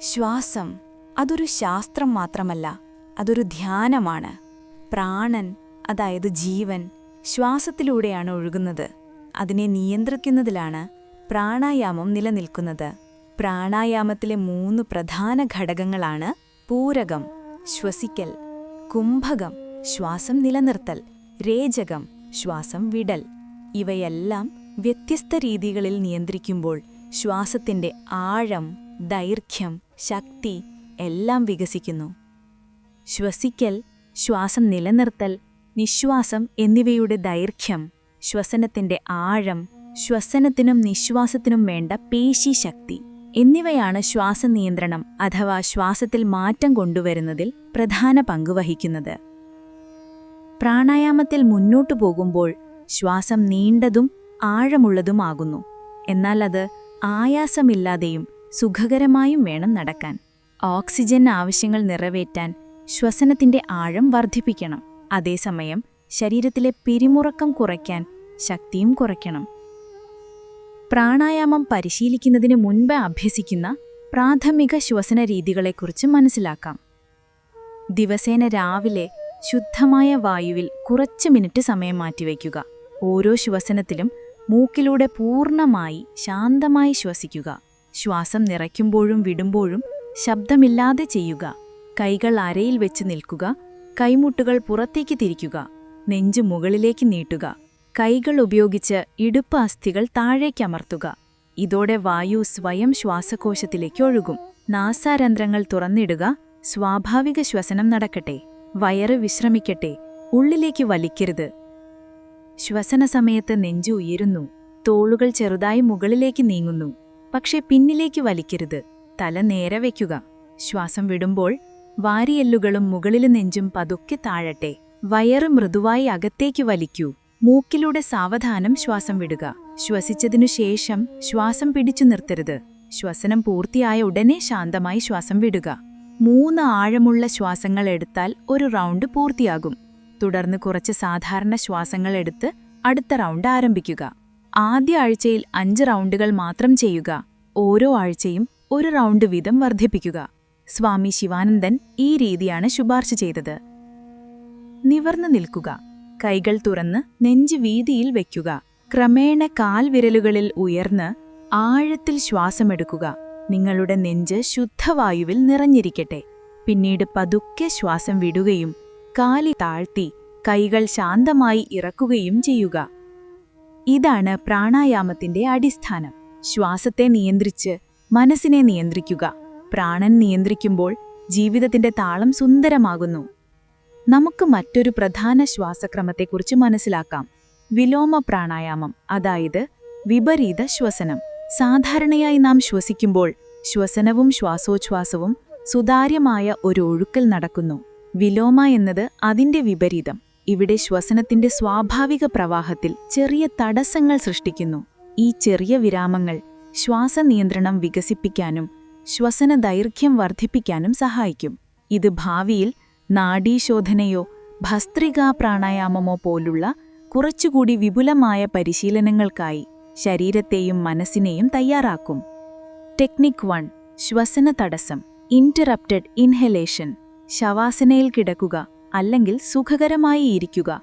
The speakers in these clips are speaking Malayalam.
ശ്വാസം അതൊരു ശാസ്ത്രം മാത്രമല്ല അതൊരു ധ്യാനമാണ്. പ്രാണൻ അതായത് ജീവൻ ശ്വാസത്തിലൂടെയാണ് ഒഴുകുന്നത്. അതിനെ നിയന്ത്രിക്കുന്നതിലാണ് പ്രാണായാമം നിലനിൽക്കുന്നത്. പ്രാണായാമത്തിലെ മൂന്ന് പ്രധാന ഘടകങ്ങളാണ് പൂരകം ശ്വസിക്കൽ കുംഭകം ശ്വാസം നിലനിർത്തൽ രേചകം ശ്വാസം വിടൽ. ഇവയെല്ലാം വ്യത്യസ്ത രീതികളിൽ നിയന്ത്രിക്കുമ്പോൾ ശ്വാസത്തിന്റെ ആഴം ദൈർഘ്യം ശക്തി എല്ലാം വികസിക്കുന്നു. ശ്വസിക്കൽ ശ്വാസം നിലനിർത്തൽ നിശ്വാസം എന്നിവയുടെ ദൈർഘ്യം ശ്വസനത്തിന്റെ ആഴം ശ്വസനത്തിനും നിശ്വാസത്തിനും വേണ്ട പേശി ശക്തി എന്നിവയാണ് ശ്വാസനിയന്ത്രണം അഥവാ ശ്വാസത്തിൽ മാറ്റം കൊണ്ടുവരുന്നതിൽ പ്രധാന പങ്ക് വഹിക്കുന്നത്. പ്രാണായാമത്തിൽ മുന്നോട്ടു പോകുമ്പോൾ ശ്വാസം നീണ്ടതും ആഴമുള്ളതുമാകുന്നു എന്നാൽ അത് ആയാസമില്ലാതെയും സുഖകരമായും വേണം നടക്കാൻ. ഓക്സിജൻ ആവശ്യങ്ങൾ നിറവേറ്റാൻ ശ്വസനത്തിന്റെ ആഴം വർദ്ധിപ്പിക്കണം. അതേസമയം ശരീരത്തിലെ പിരിമുറക്കം കുറയ്ക്കാൻ ശക്തിയും കുറയ്ക്കണം. പ്രാണായാമം പരിശീലിക്കുന്നതിന് മുൻപ് അഭ്യസിക്കുന്ന പ്രാഥമിക ശ്വസന രീതികളെക്കുറിച്ച് മനസ്സിലാക്കാം. ദിവസേന രാവിലെ ശുദ്ധമായ വായുവിൽ കുറച്ച് മിനിറ്റ് സമയം മാറ്റിവയ്ക്കുക. ഓരോ ശ്വസനത്തിലും മൂക്കിലൂടെ പൂർണമായി ശാന്തമായി ശ്വസിക്കുക. ശ്വാസം നിറയ്ക്കുമ്പോഴും വിടുമ്പോഴും ശബ്ദമില്ലാതെ ചെയ്യുക. കൈകൾ അരയിൽ വെച്ച് നിൽക്കുക. കൈമുട്ടുകൾ പുറത്തേക്ക് തിരിക്കുക. നെഞ്ച് മുകളിലേക്ക് നീട്ടുക. കൈകൾ ഉപയോഗിച്ച് ഇടുപ്പ് അസ്ഥികൾ താഴേക്കമർത്തുക ഇതോടെ വായു സ്വയം ശ്വാസകോശത്തിലേക്ക് ഒഴുകും. നാസാരന്ധ്രങ്ങൾ തുറന്നിടുക. സ്വാഭാവിക ശ്വസനം നടക്കട്ടെ. വയറ് വിശ്രമിക്കട്ടെ. ഉള്ളിലേക്ക് വലിക്കരുത്. ശ്വസന സമയത്ത് നെഞ്ചു ഉയരുന്നു. തോളുകൾ ചെറുതായി മുകളിലേക്ക് നീങ്ങുന്നു. പക്ഷെ പിന്നിലേക്ക് വലിക്കരുത്. തല നേരെ വയ്ക്കുക. ശ്വാസം വിടുമ്പോൾ വാരിയെല്ലുകളും മുകളിലെ നെഞ്ചും പതുക്കെ താഴട്ടെ. വയറ് മൃദുവായി അകത്തേക്ക് വലിക്കൂ. മൂക്കിലൂടെ സാവധാനം ശ്വാസം വിടുക. ശ്വസിച്ചതിനു ശേഷം ശ്വാസം പിടിച്ചു നിർത്തരുത്. ശ്വസനം പൂർത്തിയായ ഉടനെ ശാന്തമായി ശ്വാസം വിടുക. മൂന്ന് ആഴമുള്ള ശ്വാസങ്ങൾ എടുത്താൽ ഒരു റൗണ്ട് പൂർത്തിയാകും. തുടർന്ന് കുറച്ച് സാധാരണ ശ്വാസങ്ങൾ എടുത്ത് അടുത്ത റൗണ്ട് ആരംഭിക്കുക. ആദ്യ ആഴ്ചയിൽ അഞ്ച് റൗണ്ടുകൾ മാത്രം ചെയ്യുക. ഓരോ ആഴ്ചയും ഒരു റൗണ്ട് വീതം വർദ്ധിപ്പിക്കുക. സ്വാമി ശിവാനന്ദൻ ഈ രീതിയാണ് ശുപാർശ ചെയ്തത്. നിവർന്നു നിൽക്കുക. കൈകൾ തുറന്ന് നെഞ്ച് വീതിയിൽ വയ്ക്കുക. ക്രമേണ കാൽവിരലുകളിൽ ഉയർന്ന് ആഴത്തിൽ ശ്വാസമെടുക്കുക. നിങ്ങളുടെ നെഞ്ച് ശുദ്ധവായുവിൽ നിറഞ്ഞിരിക്കട്ടെ. പിന്നീട് പതുക്കെ ശ്വാസം വിടുകയും കാലി താഴ്ത്തി കൈകൾ ശാന്തമായി ഇറക്കുകയും ചെയ്യുക. ഇതാണ് പ്രാണായാമത്തിന്റെ അടിസ്ഥാനം. ശ്വാസത്തെ നിയന്ത്രിച്ച് മനസ്സിനെ നിയന്ത്രിക്കുക. പ്രാണൻ നിയന്ത്രിക്കുമ്പോൾ ജീവിതത്തിന്റെ താളം സുന്ദരമാകുന്നു. നമുക്ക് മറ്റൊരു പ്രധാന ശ്വാസക്രമത്തെക്കുറിച്ച് മനസ്സിലാക്കാം. വിലോമ പ്രാണായാമം അതായത് വിപരീത ശ്വസനം. സാധാരണയായി നാം ശ്വസിക്കുമ്പോൾ ശ്വസനവും ശ്വാസോച്ഛ്വാസവും സുതാര്യമായ ഒരു ഒഴുക്കൽ നടക്കുന്നു. വിലോമ എന്നത് അതിന്റെ വിപരീതം. ഇവിടെ ശ്വസനത്തിന്റെ സ്വാഭാവിക പ്രവാഹത്തിൽ ചെറിയ തടസ്സങ്ങൾ സൃഷ്ടിക്കുന്നു. ഈ ചെറിയ വിരാമങ്ങൾ ശ്വാസനിയന്ത്രണം വികസിപ്പിക്കാനും ശ്വസന ദൈർഘ്യം വർദ്ധിപ്പിക്കാനും സഹായിക്കും. ഇത് ഭാവിയിൽ നാഡീശോധനയോ ഭസ്ത്രികാ പ്രാണായാമമോ പോലുള്ള കുറച്ചുകൂടി വിപുലമായ പരിശീലനങ്ങൾക്കായി ശരീരത്തെയും മനസ്സിനെയും തയ്യാറാക്കും. ടെക്നിക് വൺ ശ്വസന തടസ്സം ഇന്ററപ്റ്റഡ് ഇൻഹലേഷൻ ശവാസനയിൽ കിടക്കുക അല്ലെങ്കിൽ സുഖകരമായി ഇരിക്കുക.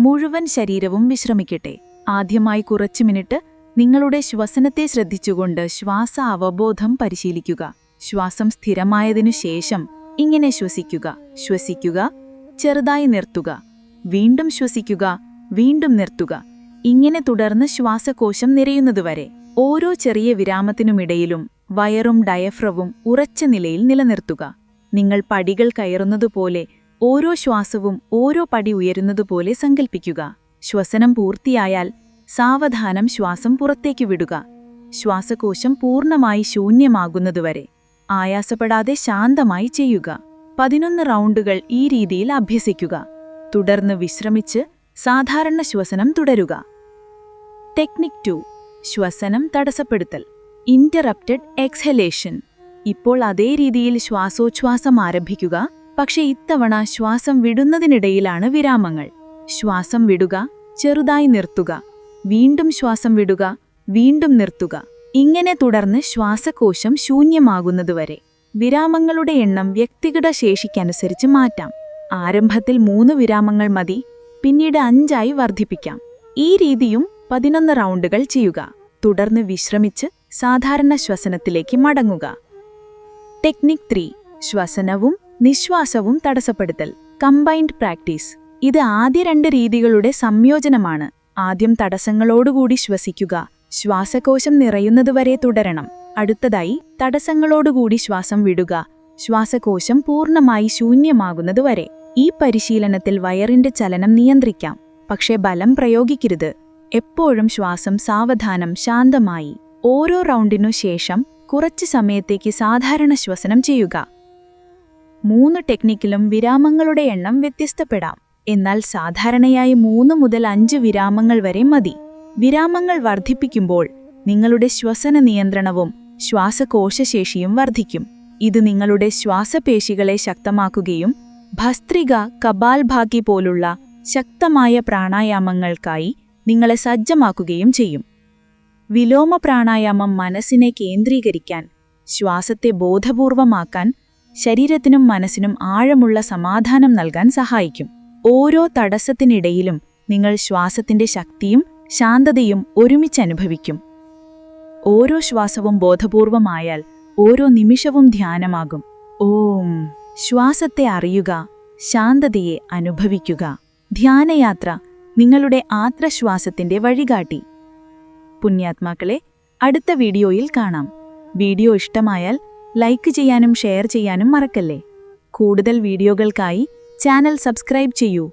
മുഴുവൻ ശരീരവും വിശ്രമിക്കട്ടെ. ആദ്യമായി കുറച്ചു മിനിറ്റ് നിങ്ങളുടെ ശ്വസനത്തെ ശ്രദ്ധിച്ചുകൊണ്ട് ശ്വാസ അവബോധം പരിശീലിക്കുക. ശ്വാസം സ്ഥിരമായതിനു ശേഷം ഇങ്ങനെ ശ്വസിക്കുക. ശ്വസിക്കുക ചെറുതായി നിർത്തുക. വീണ്ടും ശ്വസിക്കുക വീണ്ടും നിർത്തുക. ഇങ്ങനെ തുടർന്ന് ശ്വാസകോശം നിറയുന്നതുവരെ ഓരോ ചെറിയ വിരാമത്തിനുമിടയിലും വയറും ഡയഫ്രവും ഉറച്ച നിലയിൽ നിലനിർത്തുക. നിങ്ങൾ പടികൾ കയറുന്നതുപോലെ ഓരോ ശ്വാസവും ഓരോ പടി ഉയരുന്നതുപോലെ സങ്കൽപ്പിക്കുക. ശ്വസനം പൂർത്തിയായാൽ സാവധാനം ശ്വാസം പുറത്തേക്ക് വിടുക. ശ്വാസകോശം പൂർണമായി ശൂന്യമാകുന്നതുവരെ ആയാസപ്പെടാതെ ശാന്തമായി ചെയ്യുക. പതിനൊന്ന് റൗണ്ടുകൾ ഈ രീതിയിൽ അഭ്യസിക്കുക. തുടർന്ന് വിശ്രമിച്ച് സാധാരണ ശ്വസനം തുടരുക. ടെക്നിക് ടു ശ്വസനം തടസ്സപ്പെടുത്തൽ. ഇന്ററപ്റ്റഡ് എക്സലേഷൻ ഇപ്പോൾ അതേ രീതിയിൽ ശ്വാസോച്ഛ്വാസം ആരംഭിക്കുക. പക്ഷെ ഇത്തവണ ശ്വാസം വിടുന്നതിനിടയിലാണ് വിരാമങ്ങൾ. ശ്വാസം വിടുക ചെറുതായി നിർത്തുക. വീണ്ടും ശ്വാസം വിടുക വീണ്ടും നിർത്തുക. ഇങ്ങനെ തുടർന്ന് ശ്വാസകോശം ശൂന്യമാകുന്നതുവരെ വിരാമങ്ങളുടെ എണ്ണം വ്യക്തിഗത ശേഷിക്കനുസരിച്ച് മാറ്റാം. ആരംഭത്തിൽ മൂന്ന് വിരാമങ്ങൾ മതി പിന്നീട് അഞ്ചായി വർദ്ധിപ്പിക്കാം. ഈ രീതിയും പതിനൊന്ന് റൗണ്ടുകൾ ചെയ്യുക. തുടർന്ന് വിശ്രമിച്ച് സാധാരണ ശ്വസനത്തിലേക്ക് മടങ്ങുക. Technique three. ശ്വസനവും നിശ്വാസവും തടസ്സപ്പെടുത്തൽ. കമ്പൈൻഡ് പ്രാക്ടീസ് ഇത് ആദ്യ രണ്ട് രീതികളുടെ സംയോജനമാണ്. ആദ്യം തടസ്സങ്ങളോടുകൂടി ശ്വസിക്കുക. ശ്വാസകോശം നിറയുന്നതുവരെ തുടരണം. അടുത്തതായി തടസ്സങ്ങളോടുകൂടി ശ്വാസം വിടുക. ശ്വാസകോശം പൂർണമായി ശൂന്യമാകുന്നതുവരെ ഈ പരിശീലനത്തിൽ വയറിന്റെ ചലനം നിയന്ത്രിക്കാം. പക്ഷേ ബലം പ്രയോഗിക്കരുത്. എപ്പോഴും ശ്വാസം സാവധാനം ശാന്തമായി. ഓരോ റൗണ്ടിനു ശേഷം കുറച്ച് സമയത്തേക്ക് സാധാരണ ശ്വസനം ചെയ്യുക. മൂന്ന് ടെക്നിക്കിലും വിരാമങ്ങളുടെ എണ്ണം വ്യത്യസ്തപ്പെടാം. എന്നാൽ സാധാരണയായി മൂന്ന് മുതൽ അഞ്ച് വിരാമങ്ങൾ വരെ മതി. വിരാമങ്ങൾ വർദ്ധിപ്പിക്കുമ്പോൾ നിങ്ങളുടെ ശ്വസന നിയന്ത്രണവും ശ്വാസകോശശേഷിയും വർദ്ധിക്കും. ഇത് നിങ്ങളുടെ ശ്വാസപേശികളെ ശക്തമാക്കുകയും ഭസ്ത്രിക കപാൽഭാഗി പോലുള്ള ശക്തമായ പ്രാണായാമങ്ങൾക്കായി നിങ്ങളെ സജ്ജമാക്കുകയും ചെയ്യും. വിലോമ പ്രാണായാമം മനസ്സിനെ കേന്ദ്രീകരിക്കാൻ ശ്വാസത്തെ ബോധപൂർവമാക്കാൻ ശരീരത്തിനും മനസ്സിനും ആഴമുള്ള സമാധാനം നൽകാൻ സഹായിക്കും. ഓരോ തടസ്സത്തിനിടയിലും നിങ്ങൾ ശ്വാസത്തിന്റെ ശക്തിയും ശാന്തതയും ഒരുമിച്ചനുഭവിക്കും ഓരോ ശ്വാസവും ബോധപൂർവമായാൽ ഓരോ നിമിഷവും ധ്യാനമാകും. ഓം. ശ്വാസത്തെ അറിയുക ശാന്തതയെ അനുഭവിക്കുക. ധ്യാനയാത്ര നിങ്ങളുടെ ആത്രശ്വാസത്തിന്റെ വഴികാട്ടി. പുണ്യാത്മാക്കളെ അടുത്ത വീഡിയോയിൽ കാണാം. വീഡിയോ ഇഷ്ടമായാൽ ലൈക്ക് ചെയ്യാനും ഷെയർ ചെയ്യാനും മറക്കല്ലേ? കൂടുതൽ വീഡിയോകൾക്കായി ചാനൽ സബ്സ്ക്രൈബ് ചെയ്യൂ.